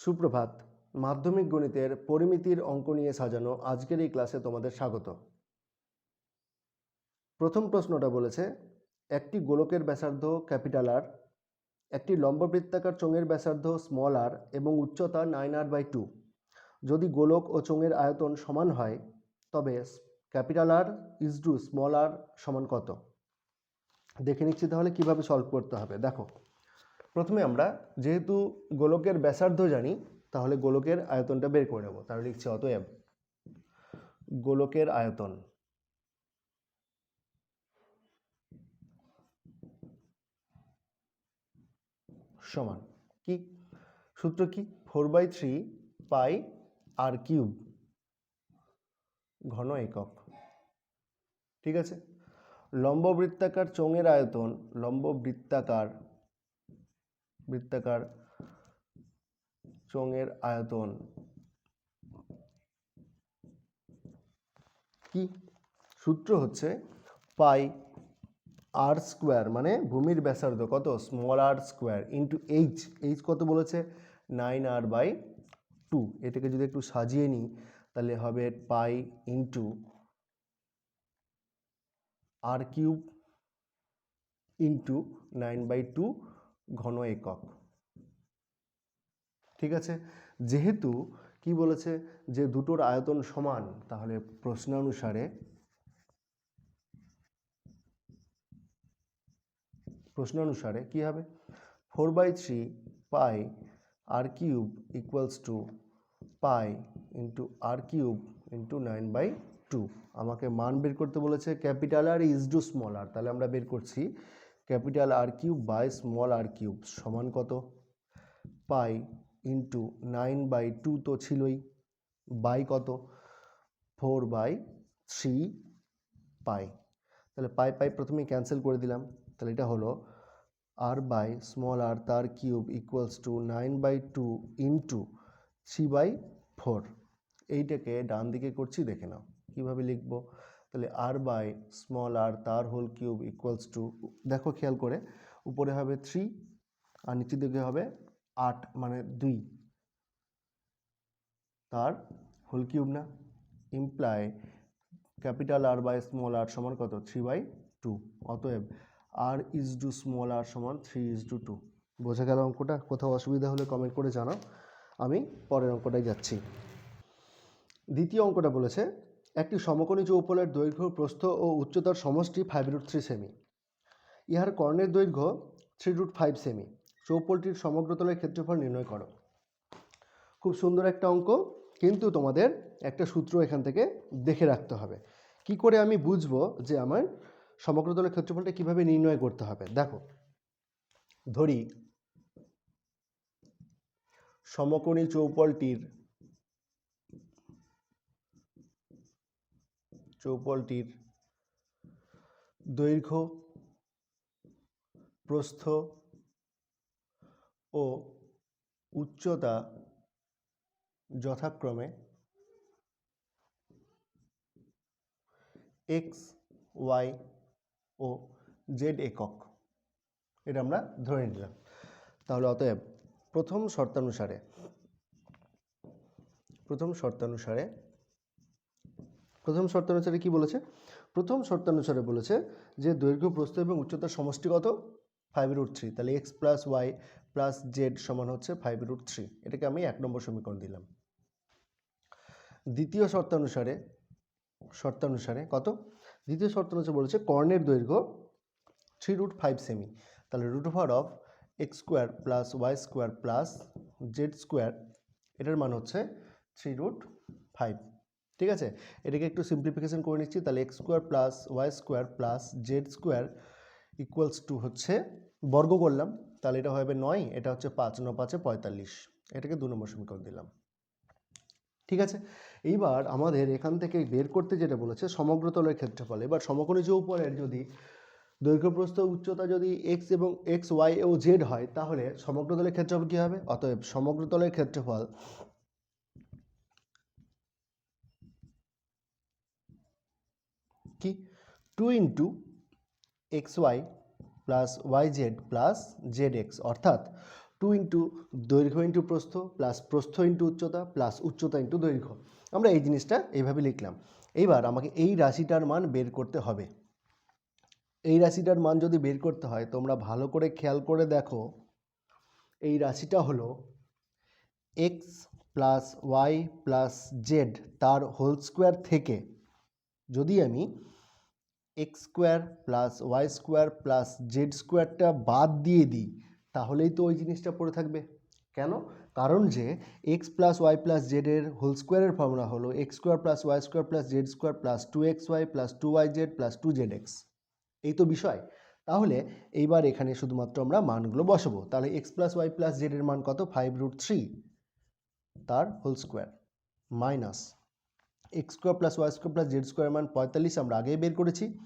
সুপ্রভাত, মাধ্যমিক গণিতের পরিমিতির অঙ্ক নিয়ে সাজানো আজকের এই ক্লাসে তোমাদের স্বাগত। প্রথম প্রশ্নটা বলেছে, একটি গোলকের ব্যাসার্ধ ক্যাপিটাল আর একটি লম্ববৃত্তাকার চোঙের ব্যাসার্ধ স্মল আর এবং উচ্চতা নাইন আর বাই টু। যদি গোলক ও চোঙের আয়তন সমান হয়, তবে capital R is to small R সমান কত? দেখে নিচ্ছি তাহলে কীভাবে সলভ করতে হবে। দেখো। প্রথমে আমরা যেহেতু গোলকের ব্যাসার্ধ জানি, তাহলে গোলকের আয়তনটা বের করে নেব। তাহলে লিখছি অতএব গোলকের আয়তন সমান কি? সূত্র কি? Four by three pi R cube ঘন একক। ঠিক আছে? লম্ব বৃত্তাকার চোঙের আয়তন লম্ব বৃত্তাকার বৃত্তাকার চোঙের আয়তন। কি? সূত্র হচ্ছে পাই আর স্কোয়ার মানে ভূমির ব্যাসার্ধ কত? Small R square into H. H কত বলেছে? Nine R by two. এটাকে যদি একটু সাজিয়ে নিই, তাহলে হবে pi into R cube into nine by two ঘন একক। ঠিক আছে? যেহেতু কি বলেছে? যে দুটোর আয়তন সমান, তাহলে প্রশ্নানুসারে প্রশ্নানুসারে কি হবে? Four by three pi R cube equals to pi into R cube into nine by two. আমাকে মান বের করতে বলেছে capital R is to small R তাহলে আমরা বের করছি capital R cube by small R cube সমান কত? Pi into nine by two তো ছিলই। বাই কত? Four by three pi. তাহলে পাই পাই প্রথমেই ক্যান্সেল করে দিলাম। তাহলে এটা হলো আর বাই স্মল আর তার cube equals to nine by two into three by four. এইটাকে ডান দিকে করছি, দেখে নাও। কীভাবে লিখব? তাহলে আর বাই স্মল আর তার হোল কিউব ইকুয়ালস টু দেখো খেয়াল করে, উপরে হবে থ্রি আর নিচের দিকে হবে আট মানে দুই। তার হোল কিউব না imply capital R by small R সমান কত? থ্রি বাই টু অতএব R is to small R সমান থ্রি ইজ টু টু বোঝা গেল অঙ্কটা? কোথাও অসুবিধা হলে কমেন্ট করে জানাও। আমি পরের অঙ্কটাই যাচ্ছি। দ্বিতীয় অঙ্কটা বলেছে একটি সমকোণী চৌপলের দৈর্ঘ্য, প্রস্থ ও উচ্চতার সমষ্টি ফাইভ রুট থ্রি সেমি ইহার কর্ণের দৈর্ঘ্য থ্রি রুট ফাইভ সেমি চৌপলটির সমগ্রতলের ক্ষেত্রফল নির্ণয় করো। খুব সুন্দর একটা অঙ্ক, কিন্তু তোমাদের একটা সূত্র এখান থেকে দেখে রাখতে হবে। কি করে আমি বুঝব যে আমার সমগ্রতলের ক্ষেত্রফলটা কীভাবে নির্ণয় করতে হবে? দেখো, ধরি, সমকোণী চৌপলটির চৌপলটির দৈর্ঘ্য, প্রস্থ ও উচ্চতা যথাক্রমে এক্স, ওয়াই ও জেড একক। এটা আমরা ধরে নিলাম। তাহলে অতএব প্রথম শর্তানুসারে প্রথম শর্তানুসারে প্রথম শর্তানুসারে কি বলেছে? প্রথম শর্তানুসারে বলেছে যে দৈর্ঘ্য, প্রস্থ এবং উচ্চতার সমষ্টিগত ফাইভ রুট থ্রি তাহলে X plus Y plus Z সমান হচ্ছে ফাইভ রুট থ্রি এটাকে আমি এক নম্বর সমীকরণ দিলাম। দ্বিতীয় শর্তানুসারে শর্তানুসারে কত? দ্বিতীয় শর্তানুসারে বলেছে কর্ণের দৈর্ঘ্য থ্রি রুট ফাইভ সেমি তাহলে root over of X square plus Y square plus Z square এটার মান হচ্ছে থ্রি রুট ফাইভ ঠিক আছে? এটাকে একটু সিম্পলিফিকেশন করে নিচ্ছি। তাহলে X square plus Y square plus Z square equals to হচ্ছে বর্গ করলাম। তাহলে এটা হবে নয়, এটা হচ্ছে পাঁচ, ন পাঁচে পঁয়তাল্লিশ। এটাকে দু নম্বর সমীকরণ দিলাম। ঠিক আছে? এইবার আমাদের এখান থেকে বের করতে যেটা বলেছে, সমগ্র তলের ক্ষেত্রফল। এবার সমকোণী চৌপলের যদি দৈর্ঘ্যপ্রস্থ উচ্চতা যদি এক্স এবং এক্স ওয়াই ও জেড হয়, তাহলে সমগ্র তলের ক্ষেত্রফল কী হবে? অতএব সমগ্র তলের ক্ষেত্রফল কি? Two into X Y plus Y Z plus Z X অর্থাৎ টু ইন্টু দৈর্ঘ্য ইন্টু প্রস্থ প্লাস প্রস্থ ইন্টু উচ্চতা প্লাস উচ্চতা ইন্টু দৈর্ঘ্য। আমরা এই জিনিসটা এইভাবে লিখলাম। এইবার আমাকে এই রাশিটার মান বের করতে হবে। এই রাশিটার মান যদি বের করতে হয়, তোমরা ভালো করে খেয়াল করে দেখো, এই রাশিটা হলো X plus Y plus Z তার হোল স্কোয়ার থেকে যদি আমি X square plus Y square plus Z স্কোয়ারটা বাদ দিয়ে দিই, তাহলেই তো ওই জিনিসটা পড়ে থাকবে। কেন? কারণ যে এক্স প্লাস ওয়াই প্লাস জেডের হোল স্কোয়ারের ফর্মুলা হলো X square plus Y square plus Z square plus two X Y plus two Y Z plus two Z X. এই তো বিষয়। তাহলে এইবার এখানে শুধুমাত্র আমরা মানগুলো বসাবো। তাহলে এক্স প্লাস ওয়াই প্লাস জেডের মান কত? ফাইভ রুট থ্রি, তার whole square minus X square plus Y square plus Z square মান পঁয়তাল্লিশ আমরা আগেই বের করেছি।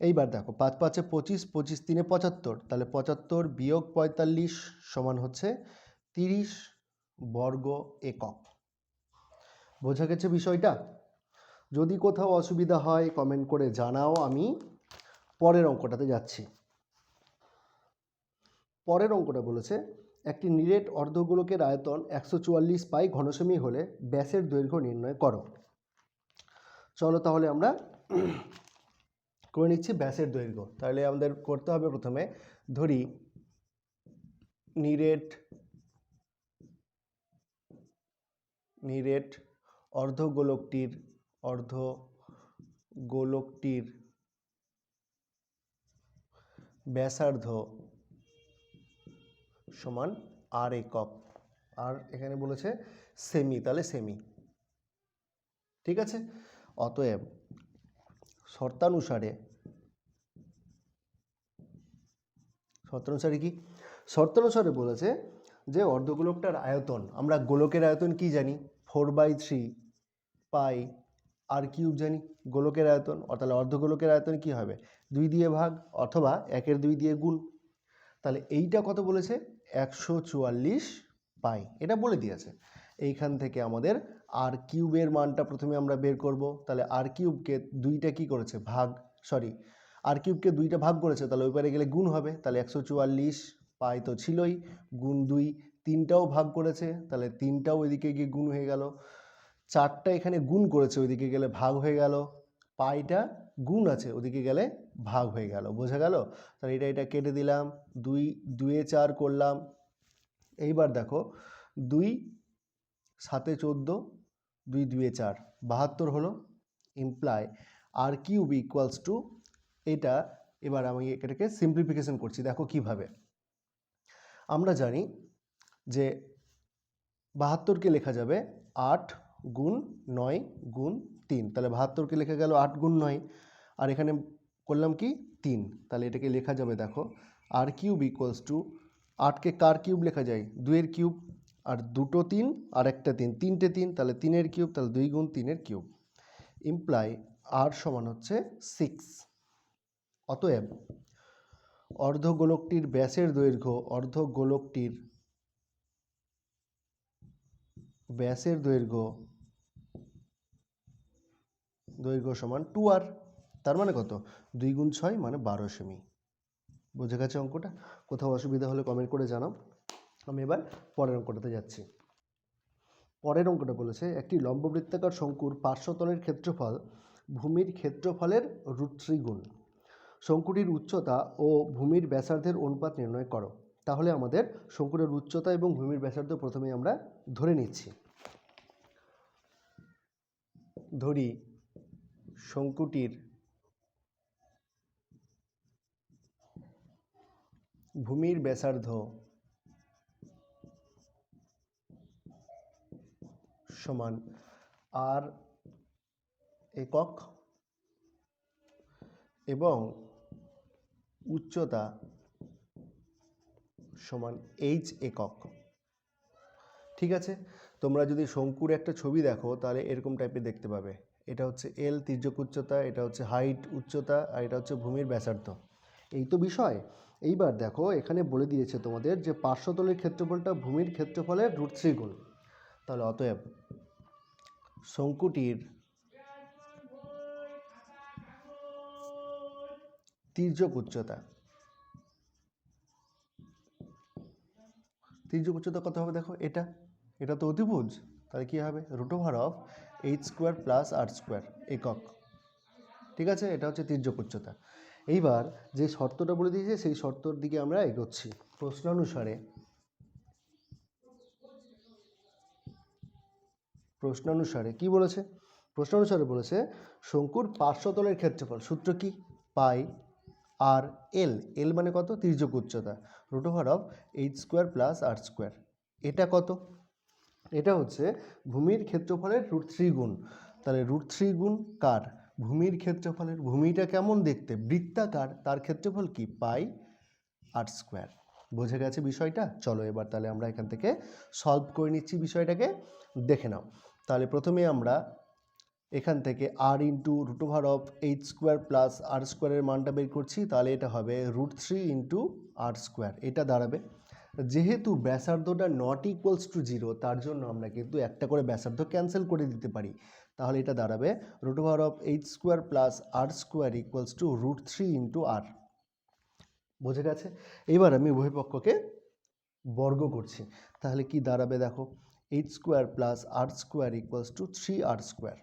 এইবার দেখো, পাঁচ পাঁচে পঁচিশ পঁচিশ তিনে পঁচাত্তর, তাহলে পঁচাত্তর বিয়োগ পঁয়তাল্লিশ সমান হচ্ছে তিরিশ বর্গ একক। বোঝা গেছে বিষয়টা? যদি কোথাও অসুবিধা হয় কমেন্ট করে জানাও আমি। পরের অঙ্কটাতে যাচ্ছি। পরের অঙ্কটা বলেছে, একটি নিরেট অর্ধগোলকের আয়তন একশো চুয়াল্লিশ পাই ঘনসেমি হলে ব্যাসের দৈর্ঘ্য নির্ণয় করো। চলো তাহলে আমরা করে নিচ্ছি ব্যাসের দৈর্ঘ্য। তাহলে আমাদের করতে হবে প্রথমে ধরি নিরেট নিরেট অর্ধগোলকটির অর্ধ গোলকটির ব্যাসার্ধ সমান আর একক। আর এখানে বলেছে সেমি তাহলে সেমি ঠিক আছে? অতএব শর্তানুসারে শর্তানুসারে কি? শর্তানুসারে বলেছে যে অর্ধগোলকটার আয়তন, আমরা গোলকের আয়তন কি জানি? Four by three pi R cube জানি। গোলকের আয়তন তাহলে অর্ধগোলকের আয়তন কি হবে? দুই দিয়ে ভাগ অথবা একের দুই দিয়ে গুণ। তাহলে এইটা কত বলেছে? একশো চুয়াল্লিশ পাই। এটা বলে দিয়েছে। এইখান থেকে আমাদের আর কিউবের মানটা প্রথমে আমরা বের করব। তাহলে আর কিউবকে দুইটা কি করেছে? ভাগ সরি আর কিউবকে দুইটা ভাগ করেছে, তাহলে ওই পারে গেলে গুণ হবে। তাহলে একশো চুয়াল্লিশ পাই তো ছিলই, গুণ দুই, তিনটাও ভাগ করেছে। তাহলে তিনটাও ওইদিকে গিয়ে গুণ হয়ে গেল। চারটা এখানে গুণ করেছে, ওইদিকে গেলে ভাগ হয়ে গেল। পাইটা গুণ আছে, ওদিকে গেলে ভাগ হয়ে গেল। বোঝা গেল? তাহলে এটা এটা কেটে দিলাম। দুই, দুয়ে চার করলাম। এইবার দেখো, দুই, সাতে চোদ্দ দুই দুয়ে চার। বাহাত্তর হলো imply R cube equals to এটা এবার আমি এটাকে সিম্পলিফিকেশন করছি, দেখো কীভাবে। আমরা জানি যে বাহাত্তরকে লেখা যাবে আট গুণ নয় গুণ তিন। তাহলে বাহাত্তরকে লেখা গেল আট গুণ নয়। আর এখানে করলাম কি? তিন। তাহলে এটাকে লেখা যাবে দেখো আর কিউব ইকুয়ালস টু আটকে কার কিউব লেখা যায়? দুইয়ের কিউব আর দুটো তিন, আর একটা তিন। তিনটে তিন, তাহলে তিনের কিউব, তাহলে দুই গুণ তিনের কিউব। ইমপ্লাই আর সমান হচ্ছে সিক্স অতএব অর্ধগোলকটির ব্যাসের দৈর্ঘ্য, অর্ধগোলকটির ব্যাসের দৈর্ঘ্য দৈর্ঘ্য সমান টু আর তার মানে কত? দুই গুণ ছয় মানে বারো সেমি। বুঝে গেছে অঙ্কটা? কোথাও অসুবিধা হলে কমেন্ট করে জানাও। আমি এবার পরের অঙ্কটাতে যাচ্ছি। পরের অঙ্কটা বলেছে, একটি লম্ববৃত্তাকার শঙ্কুর পার্শ্বতলের ক্ষেত্রফল ভূমির ক্ষেত্রফলের রুট গুণ শঙ্কুটির উচ্চতা ও ভূমির ব্যাসার্ধের অনুপাত নির্ণয় করো। তাহলে আমাদের শঙ্কুরের উচ্চতা এবং ভূমির ব্যাসার্ধ প্রথমে আমরা ধরে নিচ্ছি। ধরি, শঙ্কুটির ভূমির ব্যাসার্ধ সমান আর একক এবং উচ্চতা সমান এইচ একক। ঠিক আছে? তোমরা যদি শঙ্কুর একটা ছবি দেখো, তাহলে এরকম টাইপের দেখতে পাবে। এটা হচ্ছে এল তির্যক উচ্চতা, এটা হচ্ছে হাইট উচ্চতা, আর এটা হচ্ছে ভূমির ব্যাসার্ধ। এই তো বিষয়। এইবার দেখো, এখানে বলে দিয়েছে তোমাদের যে পার্শ্বতলের ক্ষেত্রফলটা ভূমির ক্ষেত্রফলের রুট থ্রি গুণ তাহলে অতএব শঙ্কুটির তির্যক উচ্চতা। তির্যক উচ্চতা কত হবে দেখো? এটা। এটা তো অতিভুজ। তাহলে কী হবে? Root over of H square plus R square একক। ঠিক আছে? এটা হচ্ছে তির্যক উচ্চতা। এইবার যে শর্তটা বলে দিয়েছে, সেই শর্তর দিকে আমরা এগোচ্ছি। প্রশ্ন অনুসারে প্রশ্নানুসারে কি বলেছে? প্রশ্নানুসারে বলেছে, শঙ্কুর পার্শ্বতলের ক্ষেত্রফল সূত্র কি? পাই আর এল। এল মানে কত? তির্যক উচ্চতা। Root over of H square plus R square এটা কত? এটা হচ্ছে ভূমির ক্ষেত্রফলের রুট থ্রি গুণ। তাহলে রুট থ্রি গুণ কার? ভূমির ক্ষেত্রফলের। ভূমিটা কেমন দেখতে? বৃত্তাকার। তার ক্ষেত্রফল কি? পাই আর স্কোয়ার বোঝা গেছে বিষয়টা? চলো এবার তাহলে আমরা এখান থেকে সলভ করে নিচ্ছি বিষয়টাকে। দেখে নাও। তাহলে প্রথমে আমরা এখান থেকে R into root over of H square plus R স্কোয়ারের মানটা বের করছি, তাহলে এটা হবে root three into R square এটা দাঁড়াবে। যেহেতু ব্যাসার্ধটা নট ইকুয়ালস টু জিরো তার জন্য আমরা কিন্তু একটা করে ব্যাসার্ধ ক্যান্সেল করে দিতে পারি। তাহলে এটা দাঁড়াবে root over of H square plus R square equals to root three into R বোঝা গেছে? এবার আমি উভয় পক্ষকে বর্গ করছি। তাহলে কি দাঁড়াবে দেখো? H square plus R square equals to three R square.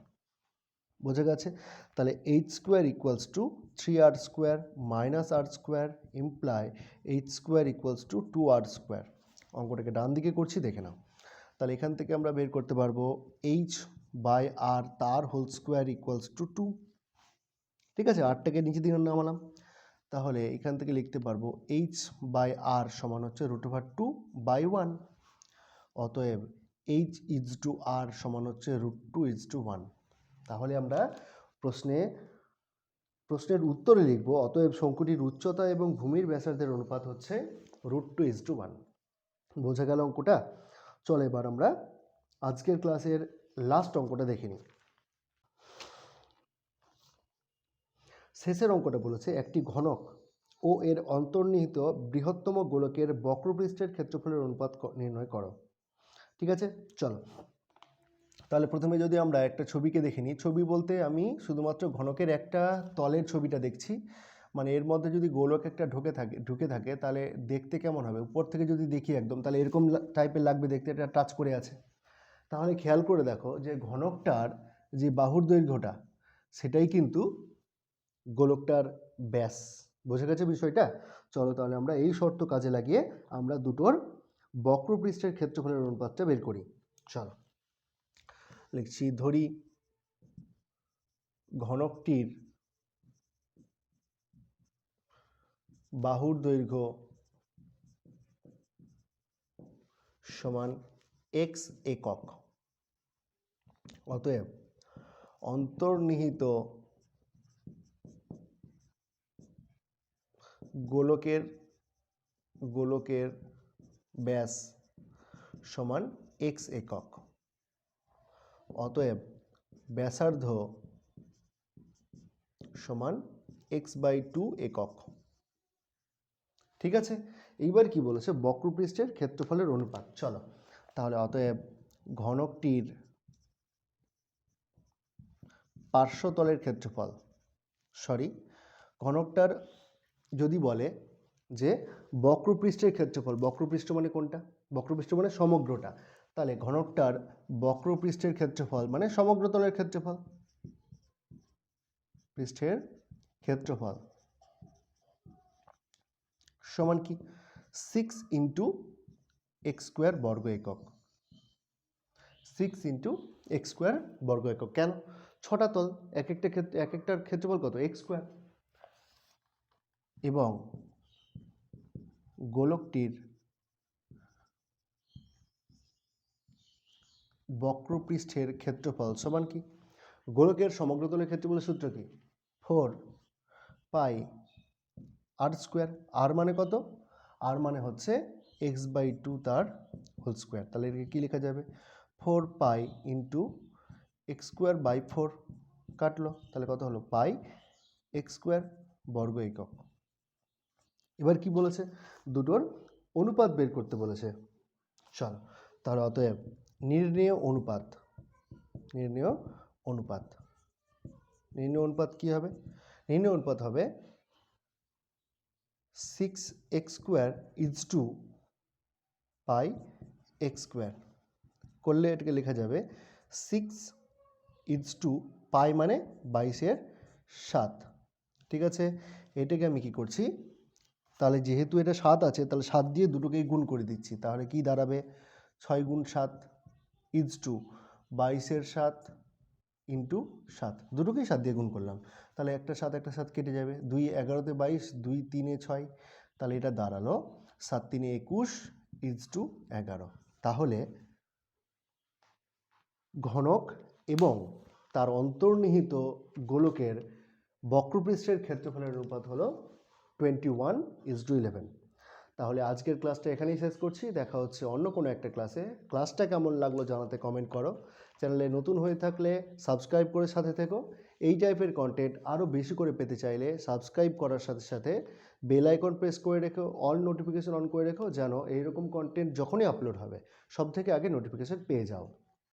বোঝা গেছে? তাহলে H square equals to three R square minus R square imply H square equals to two R square. অঙ্কটাকে ডান দিকে করছি, দেখে নাও। তাহলে এখান থেকে আমরা বের করতে পারব এইচ বাই আর তার whole square equals to two. ঠিক আছে? আরটাকে নিচে দিকে নামালাম। তাহলে এখান থেকে লিখতে পারব এইচ বাই আর সমান হচ্ছে root over two by one. অতএব এইচ ইজ টু আর সমান হচ্ছে root two is to one তাহলে আমরা প্রশ্নে, প্রশ্নের উত্তরে লিখব, অতএব শঙ্কুটির উচ্চতা এবং ভূমির ব্যাসার্ধের অনুপাত হচ্ছে root two is to one বোঝা গেল অঙ্কটা? চলো এবার আমরা আজকের ক্লাসের লাস্ট অঙ্কটা দেখে নিই। শেষের অঙ্কটা বলেছে একটি ঘনক ও এর অন্তর্নিহিত বৃহত্তম গোলকের বক্রপৃষ্ঠের ক্ষেত্রফলের অনুপাত নির্ণয় করো। ঠিক আছে? চলো। তাহলে প্রথমে যদি আমরা একটা ছবিকে দেখে নিই, ছবি বলতে আমি শুধুমাত্র ঘনকের একটা তলের ছবিটা দেখছি। মানে এর মধ্যে যদি গোলক একটা ঢুকে থাকে ঢুকে থাকে, তাহলে দেখতে কেমন হবে? উপর থেকে যদি দেখি একদম, তাহলে এরকম টাইপের লাগবে দেখতে, এটা টাচ করে আছে। তাহলে খেয়াল করে দেখো যে ঘনকটার যে বাহুর দৈর্ঘ্যটা, সেটাই কিন্তু গোলকটার ব্যাস। বোঝা গেছে বিষয়টা? চলো তাহলে আমরা এই শর্ত কাজে লাগিয়ে আমরা দুটোর বক্রপৃষ্ঠের ক্ষেত্রফলের অনুপাতটা বের করি। চলো। লিখছি, ধরি ঘনকটির বাহুর দৈর্ঘ্য সমান এক্স একক। অতএব অন্তর্নিহিত গোলকের গোলকের ব্যাস সমান এক্স একক। অতএব ব্যাসার্ধ সমান এক্স বাই টু একক। ঠিক আছে? এইবার কি বলেছে? বক্রপৃষ্ঠের ক্ষেত্রফলের অনুপাত। চলো, তাহলে অতএব ঘনকটির পার্শ্বতলের ক্ষেত্রফল সরি ঘনকটার যদি বলে যে বক্রপৃষ্ঠের ক্ষেত্রফল, বক্রপৃষ্ঠ মানে কোনটা? বক্রপৃষ্ঠ মানে সমগ্রটা। তাহলে ঘনকটার বক্রপৃষ্ঠের ক্ষেত্রফল মানে সমগ্র তলের ক্ষেত্রফল। পৃষ্ঠের ক্ষেত্রফল সমান কি? সিক্স ইন্টু এক্স স্কোয়ার বর্গ একক। সিক্স ইন্টু এক্স স্কোয়ার বর্গ একক। কেন? ছটা তল, এক একটা ক্ষেত্রে এক একটার ক্ষেত্রফল কত? এক্স স্কোয়ার এবং গোলকটির বক্রপৃষ্ঠের ক্ষেত্রফল সমান কি? গোলকের সমগ্র সমগ্রতলের ক্ষেত্রফলের সূত্র কি? ফোর পাই আর স্কোয়ার। আর মানে কত? আর মানে হচ্ছে এক্স বাই টু তার হোল স্কোয়ার তাহলে এটাকে কী লেখা যাবে? Four pi into X square by four কাটলো। তাহলে কত হলো? পাই এক্স স্কোয়ার বর্গ একক। এবার কি বলেছে? দুটোর অনুপাত বের করতে বলেছে। চল, তাহলে অতএব নির্ণেয় অনুপাত নির্ণেয় অনুপাত, নির্ণয় অনুপাত কী হবে? নির্ণয় অনুপাত হবে six X square is to pi X square করলে এটাকে লেখা যাবে সিক্স ইজ টু পাই মানে বাইশের সাত। ঠিক আছে? এটাকে আমি কি করছি? তাহলে যেহেতু এটা সাত আছে, তাহলে সাত দিয়ে দুটোকেই গুণ করে দিচ্ছি। তাহলে কি দাঁড়াবে? ছয় গুণ সাত ইজ টু বাইশের সাত ইন্টু সাত। দুটোকেই সাত দিয়ে গুণ করলাম। তাহলে একটা সাত একটা সাত কেটে যাবে। দুই এগারোতে বাইশ, দুই তিনে ছয়। তাহলে এটা দাঁড়াল। সাত তিনে একুশ ইজ টু এগারো। তাহলে ঘনক এবং তার অন্তর্নিহিত গোলকের বক্রপৃষ্ঠের ক্ষেত্রফলের অনুপাত হলো twenty one is to eleven তাহলে আজকের ক্লাসটা এখানেই শেষ করছি। দেখা হচ্ছে অন্য কোনো একটা ক্লাসে ক্লাসটা কেমন লাগল জানাতে কমেন্ট করো। চ্যানেলে নতুন হয়ে থাকলে সাবস্ক্রাইব করে সাথে থেকো। এই টাইপের কন্টেন্ট আরও বেশি করে পেতে চাইলে সাবস্ক্রাইব করার সাথে সাথে বেল আইকন প্রেস করে রেখো অল নোটিফিকেশন অন করে রেখো, যেন এইরকম কন্টেন্ট যখনই আপলোড হবে সব থেকে আগে নোটিফিকেশন পেয়ে যাও।